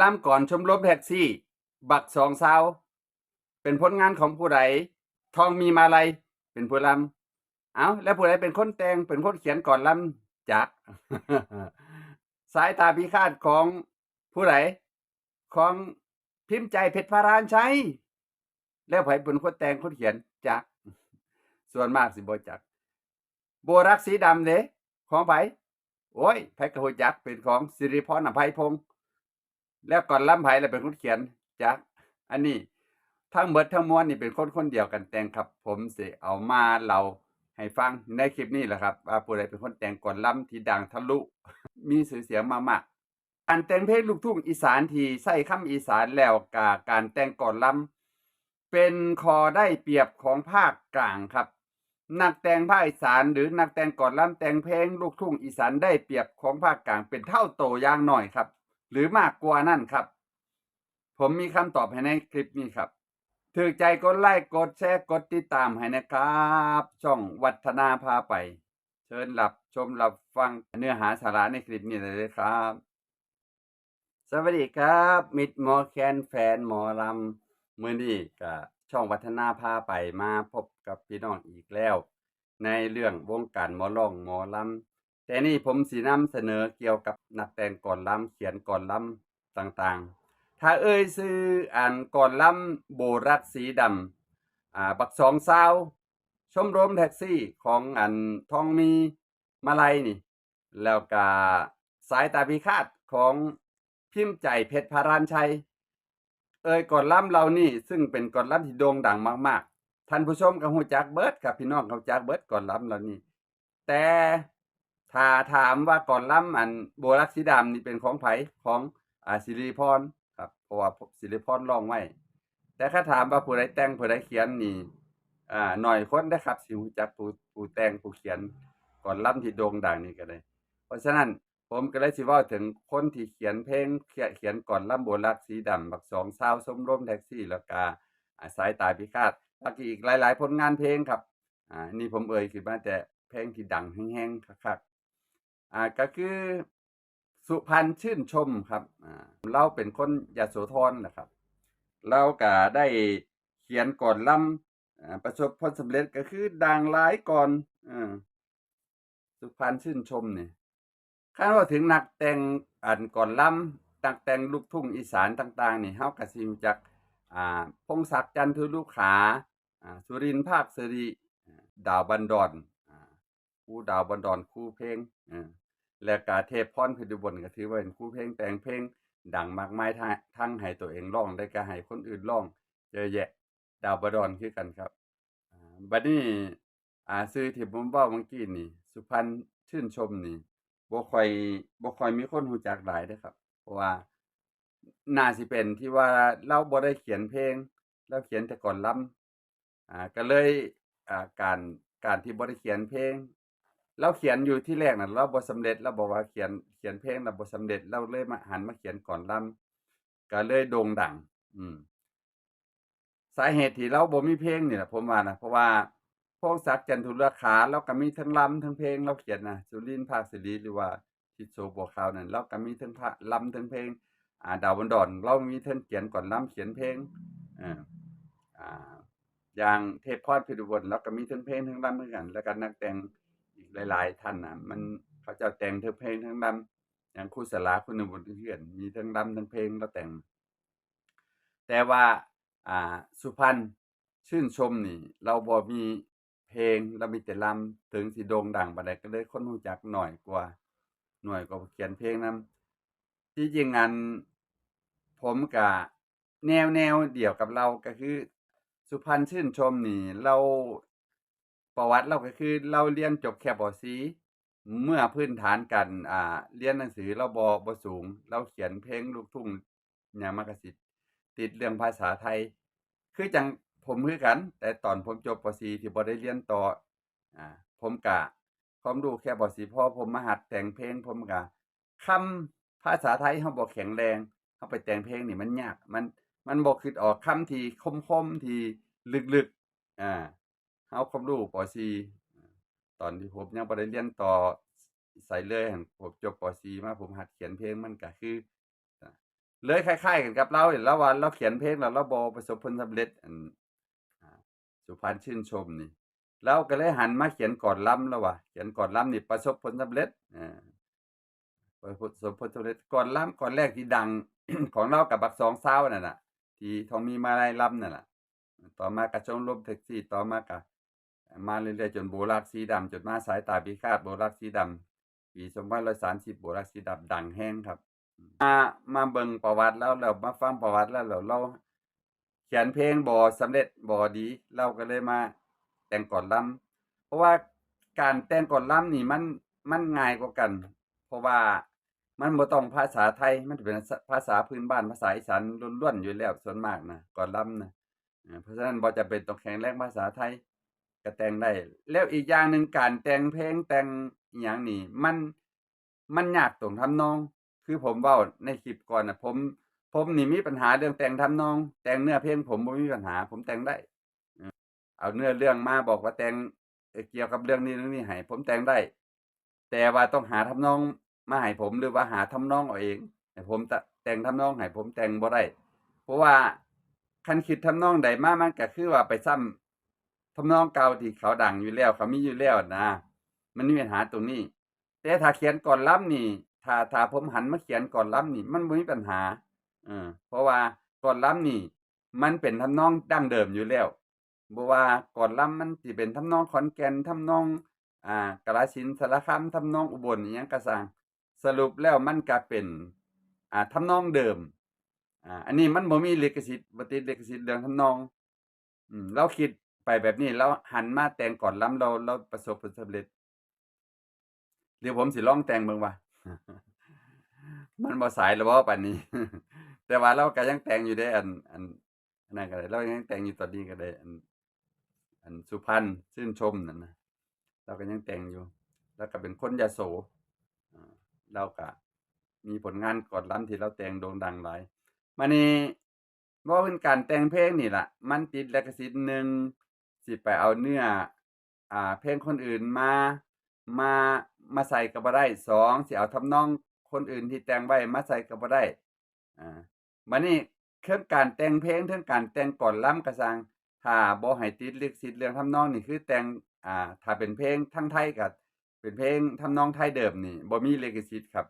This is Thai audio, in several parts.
ล่ำก่อนชมรมแท็กซี่ บักสองสาว เป็นผลงานของผู้ใดทองมีมาลัยเป็นผู้ลำเอาแล้วผู้ใดเป็นคนแต่งเป็นคนเขียนก่อนลำจักสายตาพิฆาตของผู้ใดของพิมพ์ใจเพชรพารานใชัยแล้วไผเป็นคนแต่งคนเขียนจัก ส่วนมากสิบ่จักโบรักสีดำเด้ของไผโอ้ยไผกระหูจักเป็นของสิริพรอภัยพงษ์ แล้วก่อนล้ำไผแล้วเป็นคนเขียนจักอันนี้ทั้งหมดทั้งมวลนี่เป็นคนคนเดียวกันแต่งครับ ผมสิเอามาเราให้ฟังในคลิปนี้แหละครับว่าผู้ใดเป็นคนแต่งก่อนล้ำที่ดังทะลุ มีชื่อเสียงมามากการแต่งเพลงลูกทุ่งอีสานที่ใส่คำอีสานแล้วกาการแต่งก่อนล้ำเป็นคอได้เปรียบของภาคกลางครับ นักแต่งภาคอีสานหรือนักแต่งก่อนล้ำแต่งเพลงลูกทุ่งอีสานได้เปรียบของภาคกลางเป็นเท่าโตอย่างหน่อยครับ หรือมากกว่านั่นครับ ผมมีคำตอบให้ในคลิปนี้ครับถือใจกดไลค์กดแชร์กดติดตามให้นะครับ ช่องวัฒนาพาไป เชิญรับชมรับฟังเนื้อหาสาระในคลิปนี้เลยครับ สวัสดีครับ มิดหมอแคนแฟนหมอลำมือนี้กับช่องวัฒนาพาไปมาพบกับพี่น้องอีกแล้ว ในเรื่องวงการหมอล่องหมอลำ แต่นี่ผมสีนำเสนอเกี่ยวกับนักแต่งก่อนล้ำเขียนก่อนล้ำต่างๆ ถ้าเอ่ยซื้ออ่านก่อนล้ำโบรักสีดำอ่าบักสองสาวชมรมแท็กซี่ของอันทองมีมาลัยนี่ แล้วก็สายตาพิฆาตของพิมพ์ใจเพชรพารานชัย เอ่ยก่อนล่ำเรานี่ซึ่งเป็นก่อนล่ำที่โด่งดังมาก ๆ ท่านผู้ชมก็ฮู้จักเบิดครับพี่น้องเขาจักเบิร์ดก่อนล่ำเรานี่แต่ ถ้าถามว่าก่อนล่ำอันโบรักสีดำนี่เป็นของไผของอาสิริพรครับเพราะว่าสิริพรร้องไว้ แต่ถ้าถามว่าผู้ใดแต่งผู้ใดเขียนนี่อ่าหน่อยคนนะครับสิรู้จักผู้ผู้แต่งผู้เขียนก่อนล่ำที่โด่งดังนี่ก็ได้เพราะฉะนั้นผมก็เลยสิว้าถึงคนที่เขียนเพลงเขียเขียนก่อนล่ำโบรักสีดำบักสองสาวสมรมแท็กซี่แล้วก็อ่าสายตาพิฆาตแล้วก็อีกหลาย ๆ ผลงานเพลงครับอ่านี่ผมเอ่ยขึ้นมาแต่เพลงที่ดังแห้งๆคักๆ อ่าก็คือสุพรรณชื่นชมครับอ่าเราเป็นคนยโสธรนะครับเราก็ได้เขียนก่อนล่ำประสบผลสำเร็จก็คือดังหลายก่อนอสุพรรณชื่นชมเนี่คันว่าถึงนักแต่งอันก่อนล่ำนักแต่งลูกทุ่งอีสานต่างๆนี่เฮาก็สิรู้จักพงศักดิ์จันทุลูกขาสุรินทร์ภาคสิริดาวบันดอน ครูดาวบันดอนครูเพลงอ่าและกาเทพพรพชรอุบลก็ถือว่าเป็นครูเพลงแต่งเพลงดังมากมายทั้งทั้งให้ตัวเองร้องได้ก็ให้คนอื่นร้องเยอะแยะ ดาวบดอนคือกันครับบัดนี้อ่าซื้อที่ผมว้าเมื่อกี้นี่ สุพรรณชื่นชมนี่บ่ค่อยบ่ค่อยมีคนรู้จักหลายเด้ครับ เพราะว่าน่าสิเป็นที่ว่าเราบ่ได้เขียนเพลงเราเขียนแต่ก่อนล้ำอ่าก็เลยอ่าการการที่บ่ได้เขียนเพลง เราเขียนอยู่ที่แรกน่ะเราบ่สำเร็จเราบอกว่าเขียนเขียนเพลงแล้วบ่สำเร็จเราเลยมาหันมาเขียนก่อนลำก็เลยโด่งดัง อืม สาเหตุที่เราบ่มีเพลงนี่แหละผมว่านะเพราะว่าพงศักจันทุรขาเราก็มีทั้งลำทั้งเพลงเราเขียนนะสุรินทร์ภาคสิริหรือว่าทิศโสบัวขาวนั่นเราก็มีทั้งพระลำทั้งเพลง อ่า ดาวบนดอน เรามีทั้งเขียนก่อนลำเขียนเพลงอออ่าอย่างเทพพรเพชรอุบลเราก็มีทั้งเพลงทั้งลำเหมือนกัน แล้วก็นักแต่ง หลาย ๆ ท่านนะมันเขาจ้าแต่งทั้งเพลงทั้งลำอย่างครูสลาคุณบุญเพื่อนมีทั้งลำทั้งเพลงเราแต่ง แต่ว่าอ่าสุพรรณชื่นชมนี่ เราบ่มีเพลงเรามีแต่ลำถึงสิโด่งดังปานใดก็เลยคนรู้จักหน้อยกว่า หน้อยกว่าเขียนเพลงนำที่จริงอันผมก็แนวแนวเดียวกับเราก็คือ สุพรรณชื่นชมนี่ เรา ประวัติเราก็คือเราเรียนจบแค่ป .4 เมื่อพื้นฐานการอ่าเรียนหนังสือเราบ่บ่สูง เราเขียนเพลงลูกทุ่งหยังมักสิติดเรื่องภาษาไทย คือจังผมคือกัน แต่ตอนผมจบป .4 ที่บ่ได้เรียนต่ออ่าผมก็ความรู้แค่ป .4 พอผมมาหัดแต่งเพลงผมก็คำภาษาไทยเราบ่แข็งแรงเราไปแต่งเพลงนี่มันยาก มันมันบ่คิดออกคำที่คมๆที่ลึกๆอ่า เราความรู้ป .4 ตอนที่ผมยังบ่ได้เรียนต่อไสเลยหั้นผมจบป .4 มาผมหัดเขียนเพลงมันก็คือเลยคล้ายๆกันกับเราแล้วว่าเราเขียนเพลงแล้วเราบ่ประสบผลสำเร็จอันสุพรรณชื่นชมนี่เราก็เลยหันมาเขียนกลอนรำแล้วว่าเขียนกลอนรำนี่ประสบผลสำเร็จอาประสบผลสำเร็จกลอนรำกลอนแรกที่ดังของเรากับบักสองซาวนั่นน่ะที่ทองมีมาลัยรำนั่นล่ะต่อมาก็ชมรมแท็กซี่ต่อมาก็ มาเรื่อยๆจนโบรักสีดำจนมาสายตาพิฆาตโบรักสีดำปี2530โบรักสีดำดังแรงครับ มามาเบิ่งประวัติแล้วแล้วมาฟังประวัติแล้วแล้วเราเขียนเพลงบ่สำเร็จบ่ดี เราก็เลยมาแต่งกลอนรำเพราะว่าการแต่งกลอนรำนี่มันมันง่ายกว่ากัน เพราะว่ามันบ่ต้องภาษาไทยมันเป็นภาษาพื้นบ้านภาษาอีสานล้วนๆอยู่แล้วส่วนมากนะกลอนรำนะเพราะฉะนั้นบ่จำเป็นต้องแข็งแรงภาษาไทย ก็แต่งได้ แล้วอีกอย่างหนึ่งการแต่งเพลงแต่งอิหยังนี่มันมันยากตรงทำนอง คือผมว้าในคลิปก่อนนะผม ผมนี่มีปัญหาเรื่องแต่งทำนอง แต่งเนื้อเพลงผมบ่มีปัญหา ผมแต่งได้เอาเนื้อเรื่องมาบอกว่าแต่งเกี่ยวกับเรื่องนี้เรื่องนี้ให้ผมแต่งได้ แต่ว่าต้องหาทำนองมาให้ผมหรือว่าหาทำนองเอาเองให้ผมแต่งทำนองให้ผมแต่งบ่ได้เพราะว่าคันคิดทำนองใดมามันก็คือว่าไปซ้ำ ทำนองเก่าที่เขาดังอยู่แล้ว เขามีอยู่แล้วนะมันมีปัญหาตรงนี้ แต่ถ้าเขียนกลอนรำนี่ ถ้าถ้าผมหันมาเขียนกลอนรำนี่ มันบ่มีปัญหาเออเพราะว่ากลอนรำนี่ มันเป็นทำนองดั้งเดิมอยู่แล้วบ่ว่ากลอนรำมันสิเป็นทำนองขอนแก่นทำนอง อ่ากาฬสินสารคามทำนองอุบลอิหยังก็สร้างสรุปแล้วมันก็เป็นอ่าทำนองเดิมอ่าอันนี้มันบ่มีลิขสิทธิ์บ่ติดลิขสิทธิ์เรื่องทำนอง อืมเราคิด ไปแบบนี้แล้วหันมาแต่งกลอนรำเราเราประสบผลสำเร็จเดี๋ยวผมสิลองแต่งเบิ่งว่ามันบ่สายแล้วบ่ปานนี้ แต่ว่าเราก็ยังแต่งอยู่เดะอัน อันอันนั้นก็ได้เรายังแต่งอยู่ตอนนี้ก็ได้อัน อันสุพรรณชื่นชมนั่นนะเราก็ยังแต่งอยู่ แล้วก็เป็นคนยโสอ่าเราก็มีผลงานกลอนรำที่เราแต่งโด่งดังหลายบัดนี้เว้าถึงการแต่งเพลงนี่แหละมันติดลิขสิทธิ์1 สิไปเอาเนื้ออ่าเพลงคนอื่นมามามาใส่ก็บ่ได้2สิเอาทำนองคนอื่นที่แต่งไว้มาใส่ก็บ่ได้อ่าบัดนี้เทิงการแต่งเพลงเทิงการแต่งกลอนรำก็สร้างถ้าบ่ให้ติดลิขสิทธิ์เรื่องทำนองนี่คือแต่งอ่าถ้าเป็นเพลงทางไทยก็เป็นเพลงทำนองไทยเดิมนี่บ่มีลิขสิทธิ์ครับ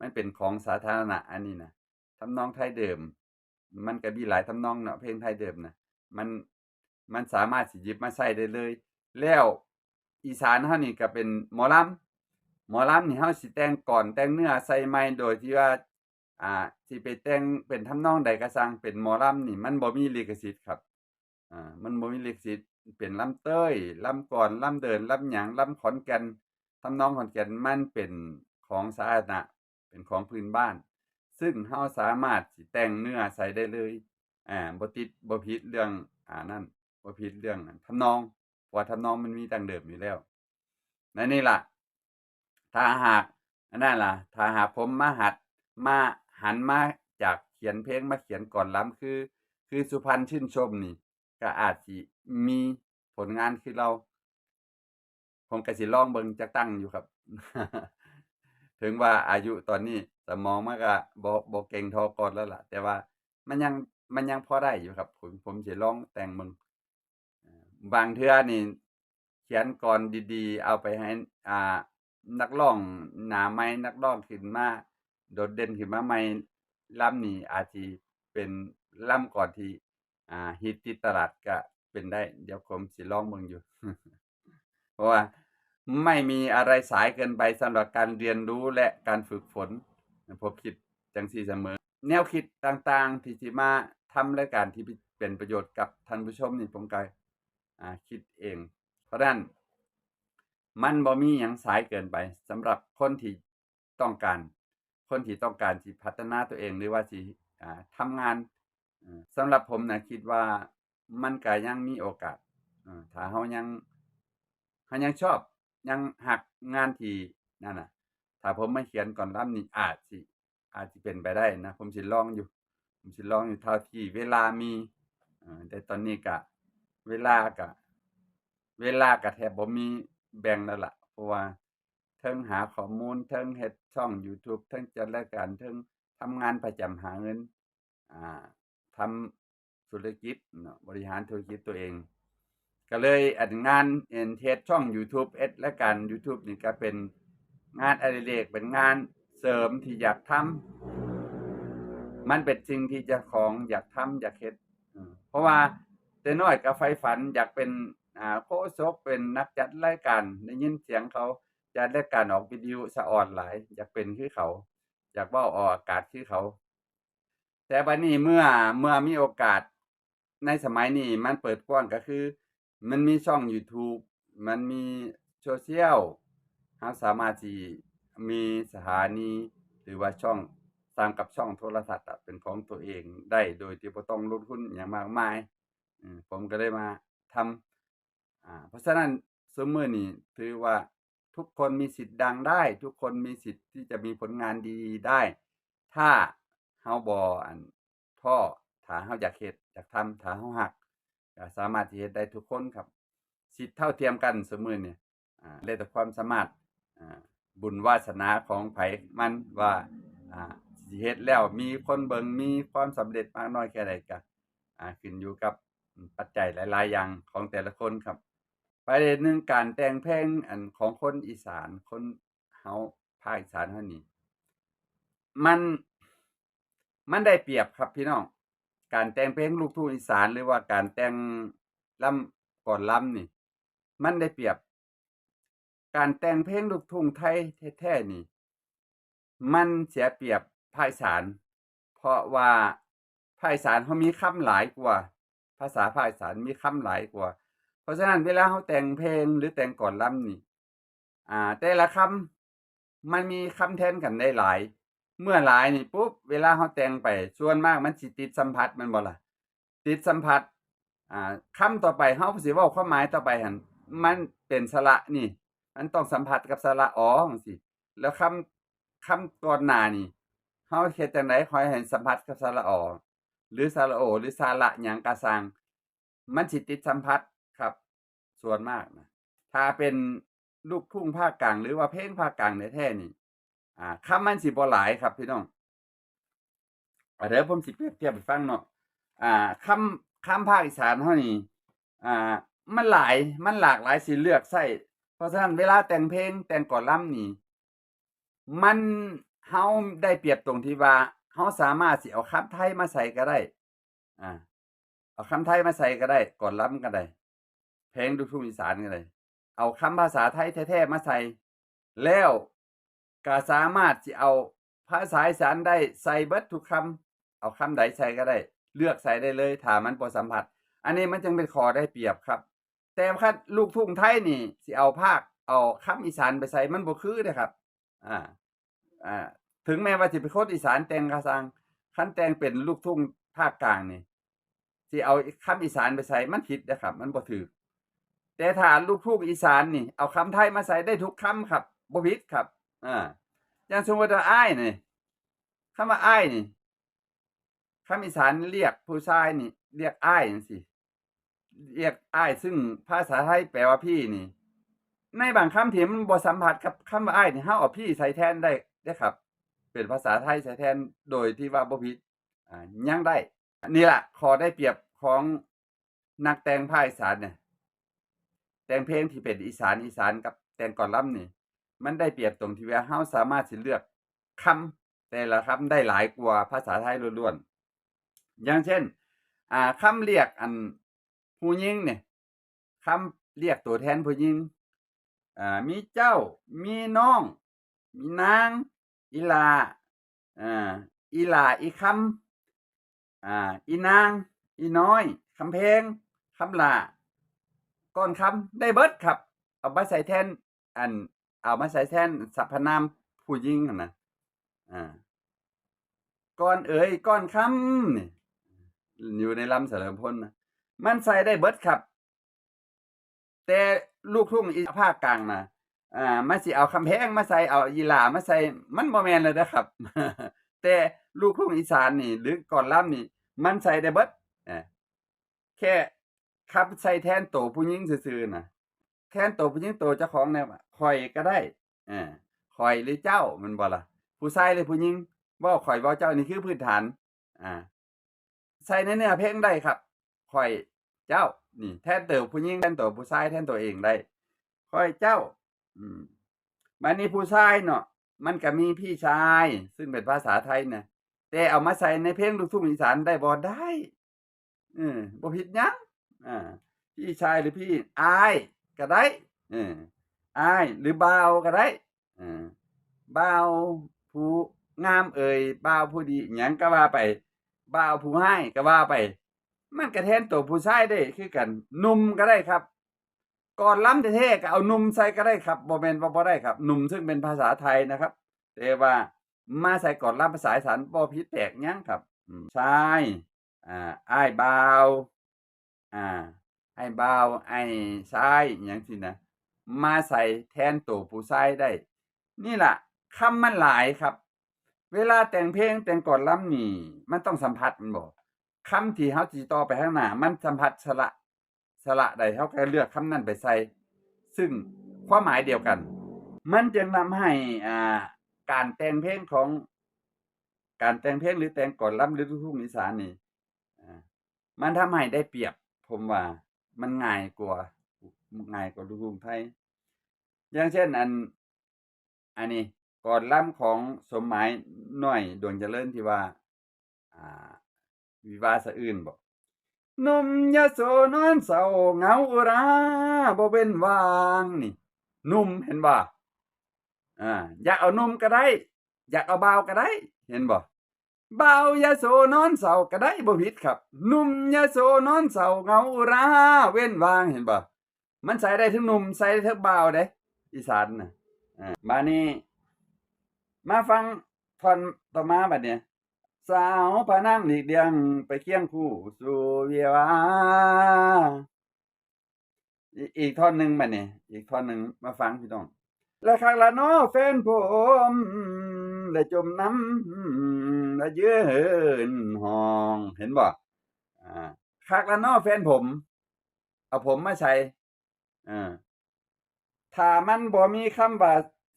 มันเป็นของสาธารณะอันนี้นะทำนองไทยเดิม มันก็มีหลายทำนองเนาะเพลงไทยเดิมน่ะมัน มันสามารถสิหยิบมาใช้ได้เลย แล้วอีสานเรานี่ก็เป็นหมอลำหมอลำนี่เราสิแต่งกลอนแต่งเนื้อใส่ไมค์โดยที่ว่าอ่าสิไปแต่งเป็นทำนองใดก็สร้างเป็นหมอลำนี่ มันบ่มีลิขสิทธิ์ครับอ่ามันบ่มีลิขสิทธิ์เป็นลำเต้ยลำกลอนลำเดินลำหยังลำขอนแก่นทำนองขอนแก่นมันเป็นของสาธารณะเป็นของพื้นบ้าน ซึ่งเราสามารถสิแต่งเนื้อใส่ได้เลยอ่าบ่ติดบ่ผิดเรื่องอ่านั่น บ่าผิดเรื่องทำนองพราะว่าทำนองมันมีดังเดิมอยู่แล้วและนี่ล่ะ ถ้าหากอันนั้นล่ะ ถ้าหากผมมาหัดมาหันมาจากเขียนเพลงมาเขียนกลอนรำคือ คือสุพรรณชื่นชมนี่ ก็อาจสิมีผลงานคือเรา ผมกสิลองเบิงจักตั้งอยู่ครับ ถึงว่าอายุตอนนี้สมองมันก็บ่บ่เก่งท่าก่อนแล้วล่ะ แต่ว่ามันยังมันยังพอได้อยู่ครับ ผมผมสิลองแต่งเบิ่ง บางเทื่อนี่เขียนกลอนดีๆ เอาไปให้อ่านักร้องหนาใหม่นักร้องขึ้นมาโดดเด่นขึ้นมาใหม่ลำนี่อาจสิเป็นลำกลอนที่อ่าฮิตติดตลาดก็เป็นได้ เดี๋ยวผมสิลองเบิ่งอยู่ เพราะว่าไม่มีอะไรสายเกินไปสำหรับการเรียนรู้และการฝึกฝนผมคิดจังซี่เสมอ แนวคิดต่างๆที่สิมาทำรายการที่เป็นประโยชน์กับท่านผู้ชมนี่ผมก็อ่า คิดเอง เพราะนั้นมันบ่มีหยังสายเกินไปสำหรับคนที่ต้องการ คนที่ต้องการสิพัฒนาตัวเองหรือว่าสิอ่ทำงานสำหรับผมนะคิดว่ามันก็ยังมีโอกาสถ้าเรายังเรายังชอบยังรักงานที่นั่นน่ะถ้าผมไมาเขียนกลอนรำนี่อาจสิอาจสิเป็นไปได้นะ ผมสิลองอยู่ ผมสิลองอยู่เท่าที่เวลามีแต่ตอนนี้ก็ เวลาก็เวลาก็แทบบ่มีแบ่งแล้วล่ะเพราะว่าเทิงหาข้อมูลเทิงเฮ็ดช่องยูทูบเทิงจัดรายการเทิงทำงานประจำหาเงิน อ่าทำธุรกิจเนาะบริหารธุรกิจตัวเอง ก็เลยอัดงานเอ็นเทสช่อง YouTube เอสและการ YouTube นี่ก็เป็นงานอดิเรกเป็นงานเสริมที่อยากทำมันเป็นสิ่งที่เจะของอยากทำอยากเฮ็ดเพราะว่า แต่น้อยก็ใฝ่ฝันอยากเป็นอ่าโฆษกเป็นนักจัดรายการได้ยินเสียงเขาจัดรายการออกวิทยุสะออนหลาย อยากเป็นคือเขา อยากว้าออกอากาศคือเขา แต่บัดนี้เมื่อเมื่อมีโอกาส ในสมัยนี้มันเปิดกว้างก็คือ มันมีช่อง YouTube มันมีโซเชียลเราสามารถที่มีสถานีหรือว่าช่องสร้างกับช่องโทรทัศน์เป็นของตัวเองได้โดยที่บ่ต้องลงทุนอิหยังมากมาย ผมก็เลยมาทำเพราะฉะนั้นซุมื้อนี้ถือว่าทุกคนมีสิทธิ์ดังได้ ทุกคนมีสิทธิ์ที่จะมีผลงานดีๆได้ ถ้าเฮาบ่อันท้อถาเฮาอยากเฮ็ดอยากทำถาเฮารักสามารถที่เฮ็ดได้ทุกคนครับ สิทธิ์เท่าเทียมกันซุมื้อนี้อ่าแล้วแต่ความสามารถบุญวาสนาของไผมันว่าสิเฮ็ดแล้วมีคนเบิงมีความสำเร็จมากน้อยแค่ใดก็อ่าขึ้นอยู่กับ ปัจจัยหลาย ๆ อย่างของแต่ละคนครับ ประเด็นหนึ่งการแต่งเพลงอันของคนอีสานคนเฮาภาคอีสานเฮานี่มันมันได้เปรียบครับพี่น้อง การแต่งเพลงลูกทุ่งอีสานหรือว่าการแต่งลำก่อนลำนี่ มันได้เปรียบ การแต่งเพลงลูกทุ่งไทยแท้ๆนี่ มันเสียเปรียบภาคอีสาน เพราะว่าภาคอีสานเขามีคำหลายกว่า ภาษาภาคอีสานมีคำหลายกว่า เพราะฉะนั้นเวลาเขาแต่งเพลงหรือแต่งก่อนลำนี่ อ่า แต่ละคำมันมีคำแทนกันได้หลาย เมื่อหลายนี่ปุ๊บเวลาเขาแต่งไปส่วนมากมันสิติดสัมผัสม่นบ่ล่ะติดสัมผัส อ่าคำต่อไปเฮาสิว้าความหมายต่อไปหั่นมันเป็นสระนี่ มันต้องสัมผัสกับสระอ๋อจังซี่แล้วคำคำก่อนหน้านี่เฮาเฮ็ดจังไดขอให้สัมผัสกับสระอ๋อ หรือสระโอ หรือสระหยังก็สร้างมันสิติดสัมผัสครับ ส่วนมากนะถ้าเป็นลูกทุ่งภาคกลาง หรือว่าเพลงภาคกลางในแท้นี่ อ่าคำมันสิบ่หลายครับพี่น้องเดี๋ยวผมสิเปรียบเทียบให้ฟังเนาะอ่าคำคำภาคอีสานเฮานี่อ่า มันหลายมันหลากหลายสิเลือกใช้เพราะฉะนั้นเวลาแต่งเพลงแต่งก่อนล่ำนี่ มันเฮาได้เปรียบตรงที่ว่า เฮาสามารถสิเอาคำไทยมาใส่ก็ได้ อ่า เอาคำไทยมาใส่ก็ได้ก่อนลำก็ได้ เพลงลูกทุ่งอีสานก็ได้ เอาคำภาษาไทยแท้ๆมาใส่ แล้วก็สามารถสิเอาภาษาอีสานได้ใส่เบิดทุกคำเอาคำใดใส่ก็ได้ เลือกใส่ได้เลยถามมันบ่สัมผัส อันนี้มันจึงเป็นข้อได้เปรียบครับ แต่คันลูกทุ่งไทยนี่สิเอาภาคเอาคำอีสานไปใส่มันบ่คือเด้อครับ อ่า อ่า ถึงแม้ว่าสิเป็นคนอีสานแต่งก็สร้างคันแต่งเป็นลูกทุ่งภาคกลางนี่สิเอาคำอีสานไปใส่มันผิดเด้อครับ มันบ่ถูกแต่ถ้าลูกทุ่งอีสานนี่ เอาคำไทยมาใส่ได้ทุกคำครับบ่ผิดครับอ่าอย่างสมมุติว่าอ้ายนี่คำว่าอ้ายนี่คำอีสานเรียกผู้ชายนี่ เรียกอ้ายจังซี่เรียกอ้ายซึ่งภาษาไทยแปลว่าพี่นี่ ในบางคำที่มันบ่สัมผัสกับคำว่าอ้ายนี่เฮาเอาพี่ใส่แทนได้เด้ครับ เป็นภาษาไทยใส่แทนโดยที่ว่าบ่ผิดอ่ายังได้นี่แหละขอได้เปรียบของนักแต่งภาคอีสานเนี่ยแต่งเพลงที่เป็นอีสานอีสานกับแต่งก่อนลำนี่ มันได้เปรียบตรงที่ว่าเฮาสามารถสิเลือกคำแต่ละคำได้หลายกว่าภาษาไทยล้วนๆอย่างเช่น อ่าคำเรียกอันผู้หญิงเนี่ยคำเรียกตัวแทนผู้หญิงอ่ามีเจ้า มีน้อง มีนาง อีหลาอ่าอีหลาอีคำอ่าอีนาง อีน้อยคำแพลงคำหล้าก่อนคำได้เบิดครับ เอามาใส่แทน อัน เอามาใส่แทนสรรพนามผู้หญิงนน่ะอ่าก่อนเอ๋ยก่อนคำนี่อยู่ในลำเฉลิมพลนะมันใส่ได้เบิดครับ แต่ลูกทุ่งอีภาคกลางนะ อ่ามันสิเอาคำแพงมาใส่เอาอีหลามาใส่มันบ่แม่นเลยเด้อครับ แต่ลูกทุ่งอีสานนี่ หรือก่อนล่ำนี่ มันใส่ได้เบิดอาแค่คำใส่แทนโตผู้หญิงซื่อๆน่ะแทนโตผู้หญิงโตเจ้าของเนี่ยว่าข้อยก็ได้อ่าข้อยหรือเจ้าม่นบ่ล่ะผู้ชายหรือผู้หญิงว้าข่อยว้าเจ้านี่คือพื้นฐาน อ่า ใส่ในเนื้อเพลงได้ครับข่อยเจ้านี่ แทนตัวผู้หญิงแทนตัวผู้ชายแทนตัวเองได้ข่อยเจ้า บัดนี้ผู้ชายเนาะมันก็มีพี่ชาย ซึ่งเป็นภาษาไทยน่ะแต่เอามาใส่ในเพลงลูกทุ่งอีสานได้บ่ได้เออบ่ผิดยังอ่าพี่ชายหรือพี่อายก็ได้เอออายหรือบ่าวก็ได้เออบ่าวผู้งามเอ่ยบ่าวผู้ดีหยังก็ว่าไปบ่าวผู้ให้ก็ว่าไป มันก็แทนตัวผู้ชายได้คือกันนุ่มก็ได้ครับ ก่อนล้ำแท้ๆก็เอานุ่มใส่ก็ได้ครับบ่แมนว่บ่ได้ครับหนุ่มซึ่งเป็นภาษาไทยนะครับแต่ว่ามาใส่ก่อนล้ำภาษาอีสานบ่ผิดแปลกยังครับชายอ่าอ้ายบ่าวอ่าไอ้บ่าวไอ้ชายอย่างที่นะมาใส่แทนตัวผู้ชายได้ นี่แหละคำมันหลายครับ เวลาแต่งเพลงแต่งก่อนล้ำนี่ มันต้องสัมผัสมันบอกคำที่เฮาสิต่อไปข้างหน้ามันสัมผัสสระ สระใดเฮาก็เลือกคำนั้นไปใส่ ซึ่งความหมายเดียวกัน มันจึงนำให้อ่าการแต่งเพลงของ การแต่งเพลงหรือแต่งก่อนล้ำหรือลูกทุ่งอีสานนี่มันทำให้ได้เปรียบ ผมว่า มันง่ายกว่าง่ายกว่าลูกทุ่งไทย อย่างเช่นอัน อันนี้ก่อนล้ำของสมหมายหน้อยดวงเจริญที่ว่า อ่า วิวาสะอื่นบอก นมยโสนอนเศร้าเหงาอุราบ่เป็นวางนี่นุ่มเห็นบ่อ่าอยากเอานุ่มก็ได้ อยากเอาบ่าวก็ได้ เห็นบ่บ่าวยโสนอนเศร้าก็ได้บ่ผิดครับ นุ่มยโสนอนเศร้าเหงาอุราเว้นวางเห็นบ่มันใส่ได้ทั้งนุ่มใส่ได้ทั้งเบาเด้อีสานน่ะอ่ามานี่มาฟังท่อนต่อมาบัดเนี่ย สาวพระนางหลีกเดียงไปเคียงคู่สู่เวียวาอีอีกท่อนหนึ่งบัดเนี่ยอีกท่อนหนึ่งมาฟังพี่น้องและข้างละน้อแฟนผมและจมน้ำและเยือนห้องเห็นบ่อ่าคักละน้อแฟนผม เอาผมมาใช้อ่าถ้ามันบ่มีคำว่า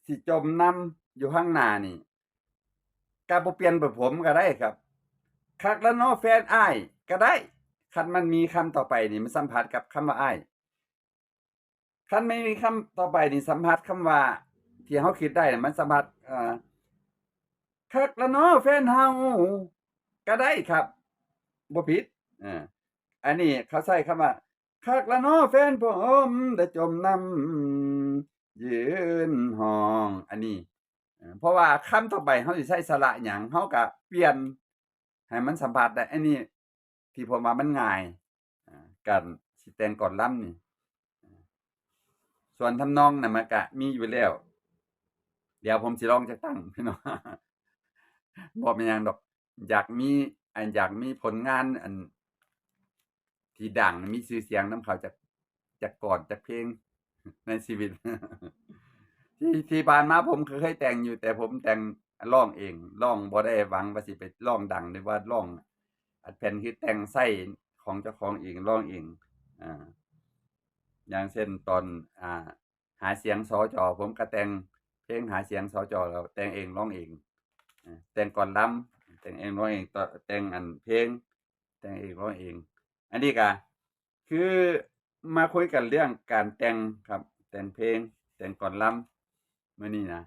สิจมน้ำอยู่ข้างหน้านี่ ก็บ่เปลี่ยนเป็นผมก็ได้ครับ คักแล้วเนาะแฟนอ้ายก็ได้ คันมันมีคำต่อไปนี่มันสัมผัสกับคำว่าอ้ายคันไม่มีคำต่อไปนี่สัมผัสคำว่า ที่เฮาคิดได้น่มันสัมผัสอ่าคักแล้วเนาะแฟนเฮาก็ได้ครับบ่ผิดอ่าอันนี้เขาใช้คำว่าคักแล้วเนาะแฟนผมได้จมน้ำยืนห้อง อันนี้ เพราะว่าคำต่อไปเขาสิใช้สระหยังเขาก็เปลี่ยนให้มันสัมผัสได้อันนี้ที่ผมว่ามันง่ายอ่าการสิแต่งก่อนล้ำนี่ส่วนทำนองนะมันก็มีอยู่แล้ว เดี๋ยวผมสิลองจะตั้งพี่น้องบ่เป็นยังดอก อยากมีอันอยากมีผลงาน อัน ที่ดังมีชื่อเสียงน้ำเขาจากจากก่อนจากเพลงในชีวิต ที่ที่ผ่านมาผมเคยแต่งอยู่ แต่ผมแต่งร้องเองร้องบ่ได้หวังว่าสิไปร้องดังหรือว่าร้อง อัดแผ่นคือแต่งไส้ของเจ้าของเองร้องเองอ่าอย่างเช่นตอนอ่า หาเสียงสจอผมก็แต่งเพลงหาเสียงสจแล้วแต่งเองร้องเองแต่งก่อนล้ำแต่งเองร้องเองแต่งอันเพลง แต่งเองร้องเอง อันนี้ก็คือมาคุยกันเรื่องการแต่งครับ แต่งเพลง แต่งก่อนล้ำ มื่อนี้นะ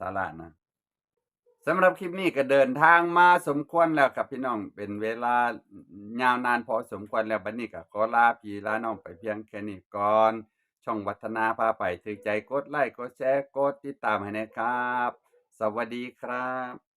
สาระนะสำหรับคลิปนี้ก็เดินทางมาสมควรแล้วครับพี่น้องเป็นเวลายาวนานพอสมควรแล้วบัดนี้ก็ขอลาพี่ลาน้องไปเพียงแค่นี้ก่อนช่องวัฒนาพาไปถือใจกดไลค์กดแชร์กดติดตามให้นะครับ สวัสดีครับ